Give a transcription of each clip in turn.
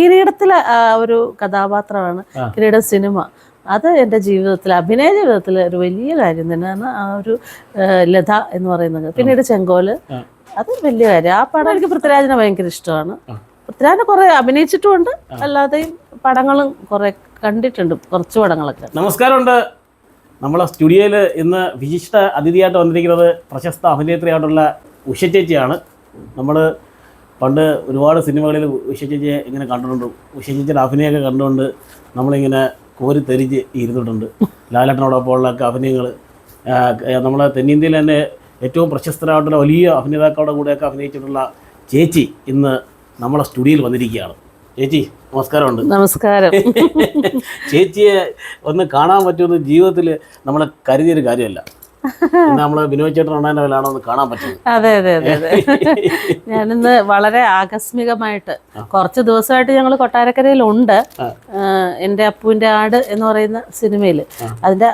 കിരീടത്തിലെ ഒരു കഥാപാത്രമാണ്. കിരീട സിനിമ. അത് എന്റെ ജീവിതത്തിൽ അഭിനയ ജീവിതത്തിൽ ഒരു വലിയ കാര്യം തന്നെയാണ് ആ ഒരു ലത എന്ന് പറയുന്നത്. പിന്നീട് ചെങ്കോൽ. അത് വലിയ കാര്യം. ആ പടം എനിക്ക് പൃഥ്വിരാജിനെ ഭയങ്കര ഇഷ്ടമാണ്. പൃഥ്വിരാജിനെ കുറെ അഭിനയിച്ചിട്ടുമുണ്ട്. അല്ലാതെയും പടങ്ങളും കുറെ കണ്ടിട്ടുണ്ട്. കുറച്ച് പടങ്ങളൊക്കെ. നമസ്കാരമുണ്ട്. നമ്മളെ സ്റ്റുഡിയോയിൽ ഇന്ന് വിശിഷ്ട അതിഥിയായിട്ട് വന്നിരിക്കുന്നത് പ്രശസ്ത അഭിനേത്രിയായിട്ടുള്ള ഉഷ ചേച്ചിയാണ്. നമ്മൾ പണ്ട് ഒരുപാട് സിനിമകളിൽ ഉഷ ചേച്ചിയെ ഇങ്ങനെ കണ്ടിട്ടുണ്ട്. ഉഷചേച്ചിയുടെ അഭിനയമൊക്കെ കണ്ടുകൊണ്ട് നമ്മളിങ്ങനെ കോരി തെരിച്ച് ഇരുന്നിട്ടുണ്ട്. ലാലേട്ടനോടൊപ്പമുള്ളൊക്കെ അഭിനയങ്ങൾ. നമ്മളെ തെന്നിന്ത്യയിൽ തന്നെ ഏറ്റവും പ്രശസ്തരായിട്ടുള്ള വലിയ അഭിനേതാക്കളുടെ കൂടെയൊക്കെ അഭിനയിച്ചിട്ടുള്ള ചേച്ചി ഇന്ന് നമ്മളെ സ്റ്റുഡിയോയിൽ വന്നിരിക്കുകയാണ്. ചേച്ചി നമസ്കാരമുണ്ട്. നമസ്കാരം. ചേച്ചിയെ ഒന്ന് കാണാൻ പറ്റുമെന്ന് ജീവിതത്തിൽ നമ്മളെ കരുതിയൊരു കാര്യമല്ല. നമ്മൾ ബിനോയ് ചേട്ടൻ ഒന്ന് കാണാൻ പറ്റുന്നത്. അതെ അതെ അതെ അതെ. ഞാനിന്ന് വളരെ ആകസ്മികമായിട്ട് കുറച്ച് ദിവസമായിട്ട് ഞങ്ങൾ കൊട്ടാരക്കരയിലുണ്ട്. എന്റെ അപ്പുവിന്റെ ആട് എന്ന് പറയുന്ന സിനിമയിൽ അതിന്റെ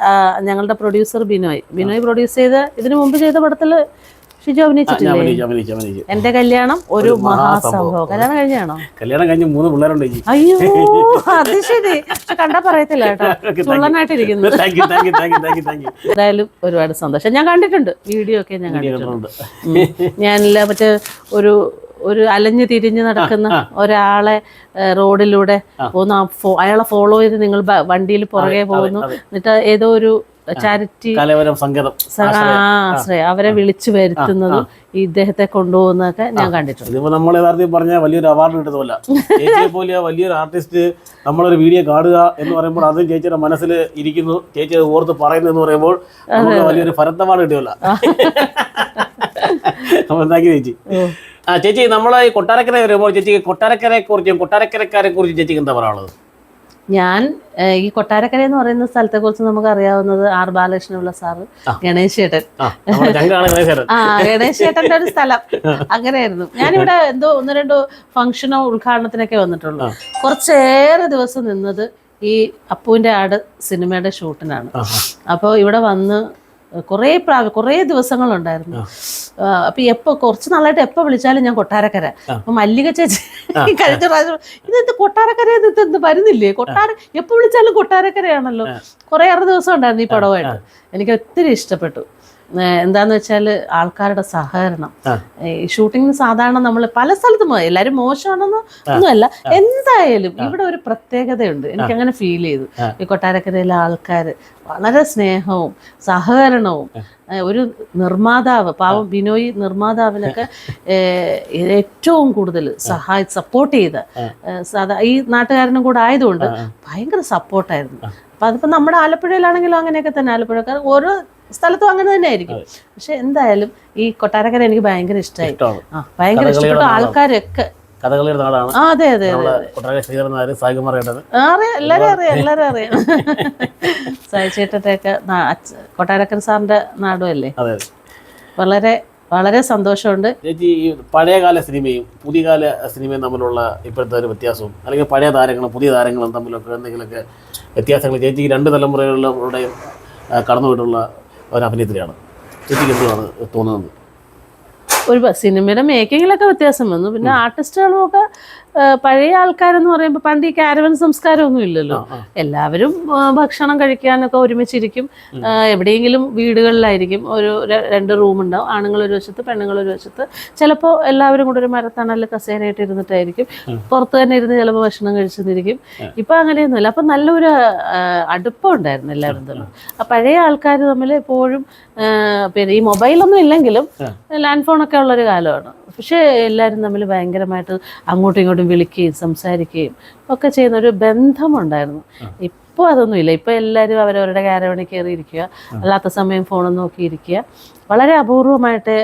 ഞങ്ങളുടെ പ്രൊഡ്യൂസർ ബിനോയ്. ബിനോയ് പ്രൊഡ്യൂസ് ചെയ്ത ഇതിനു മുമ്പ് ചെയ്ത പടത്തിൽ ഷിജു അഭിനയിച്ചിട്ടില്ലേ? എന്റെ കല്യാണം ഒരു മഹാസംഭവം. കല്യാണം കഴിഞ്ഞാണോ? കല്യാണം കഴിഞ്ഞ മൂന്ന് പിള്ളേരുണ്ട് അയ്യോ അത് ശരി. കണ്ടാ പറയത്തില്ല കേട്ടോ. ചുള്ളനായിട്ടിരിക്കുന്നു. Thank you thank you thank you thank you എന്തായാലും ഒരുപാട് സന്തോഷം. ഞാൻ കണ്ടിട്ടുണ്ട്. വീഡിയോ ഒക്കെ ഞാൻ കണ്ടിട്ടുണ്ട്. ഞാനില്ല മറ്റേ ഒരു ഒരു അലഞ്ഞു തിരിഞ്ഞു നടക്കുന്ന ഒരാളെ റോഡിലൂടെ പോകുന്ന അയാളെ ഫോളോ ചെയ്ത് നിങ്ങൾ വണ്ടിയിൽ പുറകെ പോകുന്നു. എന്നിട്ട് ഏതോ ഒരു ചാരിറ്റി ആശ്രയ. അവരെ വിളിച്ചു വരുത്തുന്നതും ഇദ്ദേഹത്തെ കൊണ്ടുപോകുന്നതൊക്കെ ഞാൻ കണ്ടിട്ടുണ്ട്. ഇതിപ്പോ നമ്മൾ യഥാർത്ഥത്തിൽ പറഞ്ഞ വലിയൊരു അവാർഡ് കിട്ടുന്നില്ല ചേച്ചിയെ പോലെ വലിയൊരു ആർട്ടിസ്റ്റ് നമ്മളൊരു വീഡിയോ കാണുക എന്ന് പറയുമ്പോൾ അത് ചേച്ചിയുടെ മനസ്സിൽ ഇരിക്കുന്നു. ചേച്ചി ഓർത്ത് പറയുന്നു എന്ന് പറയുമ്പോൾ വലിയൊരു ഭരത് അവാർഡ് കിട്ടിയല്ല ചേച്ചി? ആ ചേച്ചി നമ്മളെ ഈ കൊട്ടാരക്കര വരുമ്പോൾ ചേച്ചിക്ക് കൊട്ടാരക്കരയെ കുറിച്ചും കൊട്ടാരക്കരക്കാരെ കുറിച്ചും ചേച്ചിക്ക് എന്താ പറയാനുള്ളത്? ഞാൻ ഈ കൊട്ടാരക്കര എന്ന് പറയുന്ന സ്ഥലത്തെ കുറിച്ച് നമുക്ക് അറിയാവുന്നത് ആർ ബാലകൃഷ്ണപിള്ള സാറ് ഗണേശ് ചേട്ടൻ. ആ ഗണേശ് ചേട്ടന്റെ ഒരു സ്ഥലം. അങ്ങനെയായിരുന്നു. ഞാനിവിടെ എന്തോ ഒന്ന് രണ്ടോ ഫംഗ്ഷനോ ഉദ്ഘാടനത്തിനൊക്കെ വന്നിട്ടുള്ളൂ. കുറച്ചേറെ ദിവസം നിന്നത് ഈ അപ്പുവിന്റെ ആട് സിനിമയുടെ ഷൂട്ടിനാണ്. അപ്പോൾ ഇവിടെ വന്ന് കുറേ പ്രാവശ്യം കുറേ ദിവസങ്ങളുണ്ടായിരുന്നു. അപ്പൊ എപ്പോ കുറച്ച് നാളായിട്ട് എപ്പോ വിളിച്ചാലും ഞാൻ കൊട്ടാരക്കര. അപ്പൊ മല്ലിക ചേച്ചി കഴിഞ്ഞ പ്രാവശ്യം ഇതെന്ത് കൊട്ടാരക്കര? വരുന്നില്ലേ? കൊട്ടാര എപ്പോ വിളിച്ചാലും കൊട്ടാരക്കരയാണല്ലോ. കുറേ ആറ് ദിവസം ഉണ്ടായിരുന്നു ഈ പടവായിട്ട് എനിക്ക് ഒത്തിരി ഇഷ്ടപ്പെട്ടു. എന്താന്ന് വെച്ചാൽ ആൾക്കാരുടെ സഹകരണം. ഈ ഷൂട്ടിങ്ങിന് സാധാരണ നമ്മൾ പല സ്ഥലത്തും പോയി. എല്ലാവരും മോശമാണെന്ന് ഒന്നുമല്ല. എന്തായാലും ഇവിടെ ഒരു പ്രത്യേകതയുണ്ട്. എനിക്ക് അങ്ങനെ ഫീൽ ചെയ്തു. ഈ കൊട്ടാരക്കരയിലെ ആൾക്കാർ വളരെ സ്നേഹവും സഹകരണവും ഒരു നിർമ്മാതാവ് പാവം ബിനോയ് നിർമ്മാതാവിനൊക്കെ ഏറ്റവും കൂടുതൽ സഹായി സപ്പോർട്ട് ചെയ്ത സാധാ ഈ നാട്ടുകാരനും കൂടെ ആയതുകൊണ്ട് ഭയങ്കര സപ്പോർട്ടായിരുന്നു അപ്പൊ അതിപ്പോ നമ്മുടെ ആലപ്പുഴയിലാണെങ്കിലും അങ്ങനെയൊക്കെ തന്നെ ആലപ്പുഴക്കാർ ഓരോ സ്ഥലത്തും അങ്ങനെ തന്നെ ആയിരിക്കും. പക്ഷെ എന്തായാലും ഈ കൊട്ടാരക്കര എനിക്ക് ഭയങ്കര ഇഷ്ടമായി ആ ഭയങ്കര ഇഷ്ടപ്പെട്ടു ആൾക്കാരൊക്കെ. കഥകളിയുടെ നാടാണ്. അതെ അതെ കൊട്ടാര ശ്രീധരൻ നായർ സായികുമാർ അറിയാം. എല്ലാരും അറിയാം അറിയാം. ഒക്കെ കൊട്ടാരക്കര സാറിന്റെ നാടും അല്ലേ അതെ. വളരെ വളരെ സന്തോഷമുണ്ട്. ചേച്ചി ഈ പഴയകാല സിനിമയും പുതിയ കാല സിനിമയും തമ്മിലുള്ള ഇപ്പോഴത്തെ ഒരു വ്യത്യാസവും അല്ലെങ്കിൽ പഴയ താരങ്ങളും പുതിയ താരങ്ങളും തമ്മിലൊക്കെ എന്തെങ്കിലുമൊക്കെ വ്യത്യാസങ്ങൾ ചേച്ചി രണ്ട് തലമുറകളിലൂടെയും കടന്നുപോയിട്ടുള്ള ഒരു അഭിനേത്രിയാണ് ചേച്ചിക്ക് എന്തുവാണ് തോന്നുന്നത്. ഒരു സിനിമയുടെ മേക്കിങ്ങിലൊക്കെ വ്യത്യാസം വന്നു. പിന്നെ ആർട്ടിസ്റ്റുകളും ഒക്കെ പഴയ ആൾക്കാരെന്ന് പറയുമ്പോൾ പണ്ട് ഈ കാരവൻ സംസ്കാരമൊന്നും ഇല്ലല്ലോ. എല്ലാവരും ഭക്ഷണം കഴിക്കാനൊക്കെ ഒരുമിച്ചിരിക്കും. എവിടെയെങ്കിലും വീടുകളിലായിരിക്കും. ഒരു രണ്ട് റൂം ഉണ്ടാവും ആണുങ്ങൾ ഒരു വശത്ത് പെണ്ണുങ്ങൾ ഒരു വശത്ത്. ചിലപ്പോൾ എല്ലാവരും കൂടെ ഒരു മരത്തണലിൽ കസേരയായിട്ട് ഇരുന്നിട്ടായിരിക്കും. പുറത്ത് തന്നെ ഇരുന്ന് ചിലപ്പോൾ ഭക്ഷണം കഴിച്ചിരിക്കും ഇപ്പം അങ്ങനെയൊന്നുമില്ല. അപ്പം നല്ലൊരു അടുപ്പം ഉണ്ടായിരുന്നു എല്ലാവരും തമ്മിൽ. പഴയ ആൾക്കാർ തമ്മിൽ എപ്പോഴും പിന്നെ ഈ മൊബൈലൊന്നും ഇല്ലെങ്കിലും ലാൻഡ് ഫോണൊക്കെ ഉള്ളൊരു കാലമാണ്. പക്ഷേ എല്ലാവരും തമ്മിൽ ഭയങ്കരമായിട്ട് അങ്ങോട്ടും ഇങ്ങോട്ടും വിളിക്കുകയും സംസാരിക്കുകയും ഒക്കെ ചെയ്യുന്ന ഒരു ബന്ധമുണ്ടായിരുന്നു ഇപ്പോൾ അതൊന്നുമില്ല ഇപ്പോൾ എല്ലാവരും അവരവരുടെ കാരവണി കയറി ഇരിക്കുക അല്ലാത്ത സമയം ഫോണും നോക്കിയിരിക്കുക. വളരെ അപൂർവമായിട്ട്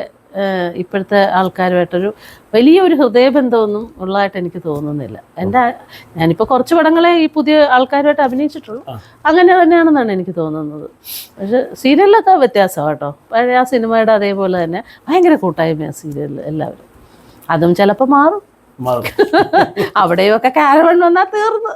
ഇപ്പോഴത്തെ ആൾക്കാരുമായിട്ടൊരു വലിയൊരു ഹൃദയബന്ധമൊന്നും ഉള്ളതായിട്ട് എനിക്ക് തോന്നുന്നില്ല. എന്റെ ഞാനിപ്പോൾ കുറച്ച് പടങ്ങളെ ഈ പുതിയ ആൾക്കാരുമായിട്ട് അഭിനയിച്ചിട്ടുള്ളൂ. അങ്ങനെ തന്നെയാണെന്നാണ് എനിക്ക് തോന്നുന്നത്. പക്ഷേ സീരിയലിലൊക്കെ വ്യത്യാസമാണ് കേട്ടോ. പഴയ ആ സിനിമയുടെ അതേപോലെ തന്നെ ഭയങ്കര കൂട്ടായ്മയാണ് സീരിയലിൽ എല്ലാവരും. അതും ചിലപ്പോൾ മാറും. മാറും. അവിടെയൊക്കെ കാരവൺ വന്നാൽ തീർന്നു.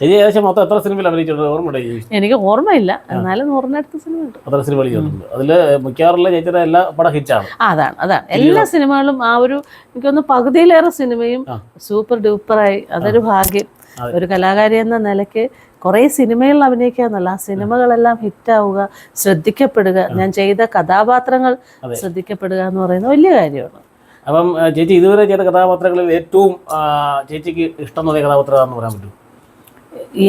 ചേച്ചി ഏകദേശം മൊത്തം എത്ര സിനിമയിൽ അഭിനയിച്ചിട്ടുണ്ട് ഓർമ്മയുണ്ടോ ചേച്ചി എനിക്ക് ഓർമ്മയില്ല. എന്നാലും നൂറിനടുത്ത് സിനിമ ഉണ്ട് അത്ര സിനിമകൾ ചെയ്തിട്ടുണ്ട്? അതിൽ മിക്കവാറുള്ള ചേച്ചിയുടെ എല്ലാ പടം ഹിറ്റാണ് അതാണ് അതാണ്. എല്ലാ സിനിമകളും ആ ഒരു എനിക്കൊന്ന് പകുതിയിലേറെ സിനിമയും സൂപ്പർ ഡൂപ്പറായി അതൊരു ഭാഗ്യം. ഒരു കലാകാരി എന്ന നിലയ്ക്ക് കുറേ സിനിമകളിൽ അഭിനയിക്കുക എന്നല്ല ആ സിനിമകളെല്ലാം ഹിറ്റാവുക ശ്രദ്ധിക്കപ്പെടുക. ഞാൻ ചെയ്ത കഥാപാത്രങ്ങൾ ശ്രദ്ധിക്കപ്പെടുക എന്ന് പറയുന്നത് വലിയ കാര്യമാണ്. അപ്പം ചേച്ചി ഇതുവരെ ചെയ്ത കഥാപാത്രങ്ങളിൽ ഏറ്റവും ചേച്ചിക്ക് ഇഷ്ടം തോന്നിയ കഥാപാത്രം പറയാൻ പറ്റും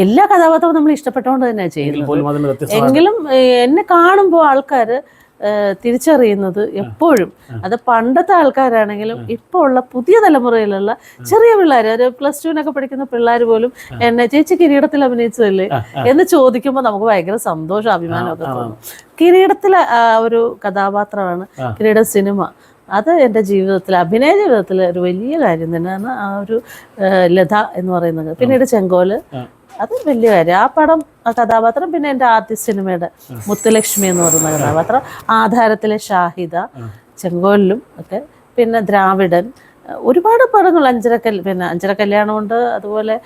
എല്ലാ കഥാപാത്രവും നമ്മൾ ഇഷ്ടപ്പെട്ടുകൊണ്ട് തന്നെ ചെയ്യുന്നത്. എങ്കിലും എന്നെ കാണുമ്പോൾ ആൾക്കാർ തിരിച്ചറിയുന്നത് എപ്പോഴും. അത് പണ്ടത്തെ ആൾക്കാരാണെങ്കിലും ഇപ്പോൾ ഉള്ള പുതിയ തലമുറയിലുള്ള ചെറിയ പിള്ളേർ ഒരു പ്ലസ് ടുവിനൊക്കെ പഠിക്കുന്ന പിള്ളേർ പോലും എന്നെ ചേച്ചി കിരീടത്തിൽ അഭിനയിച്ചതല്ലേ. എന്ന് ചോദിക്കുമ്പോൾ നമുക്ക് ഭയങ്കര സന്തോഷം അഭിമാനമൊക്കെ. തോന്നും. കിരീടത്തിലെ ആ ഒരു കഥാപാത്രമാണ്. കിരീട സിനിമ. അത് എന്റെ ജീവിതത്തിൽ അഭിനയ ജീവിതത്തിൽ ഒരു വലിയ കാര്യം തന്നെയാണ് ആ ഒരു ലത എന്ന് പറയുന്നത്. പിന്നീട് ചെങ്കോൽ. അത് വലിയ കാര്യം. ആ പടം ആ കഥാപാത്രം പിന്നെ എന്റെ ആദ്യ സിനിമയുടെ മുത്തുലക്ഷ്മി എന്ന് പറയുന്ന കഥാപാത്രം. ആധാരത്തിലെ ഷാഹിദ ചെങ്കോലിലും ഒക്കെ. പിന്നെ ദ്രാവിഡൻ. ഒരുപാട് പടങ്ങൾ അഞ്ചര കൽ പിന്നെ അഞ്ചര കല്യാണമുണ്ട്. അതുപോലെ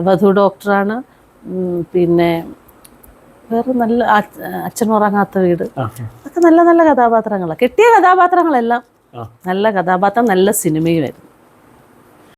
വധു ഡോക്ടറാണ്. പിന്നെ വേറെ നല്ല അച്ഛ- അച്ഛൻ ഉറങ്ങാത്ത വീട്. ഒക്കെ നല്ല നല്ല കഥാപാത്രങ്ങളാണ്. കിട്ടിയ കഥാപാത്രങ്ങളെല്ലാം നല്ല കഥാപാത്രം നല്ല സിനിമയുമായിരുന്നു.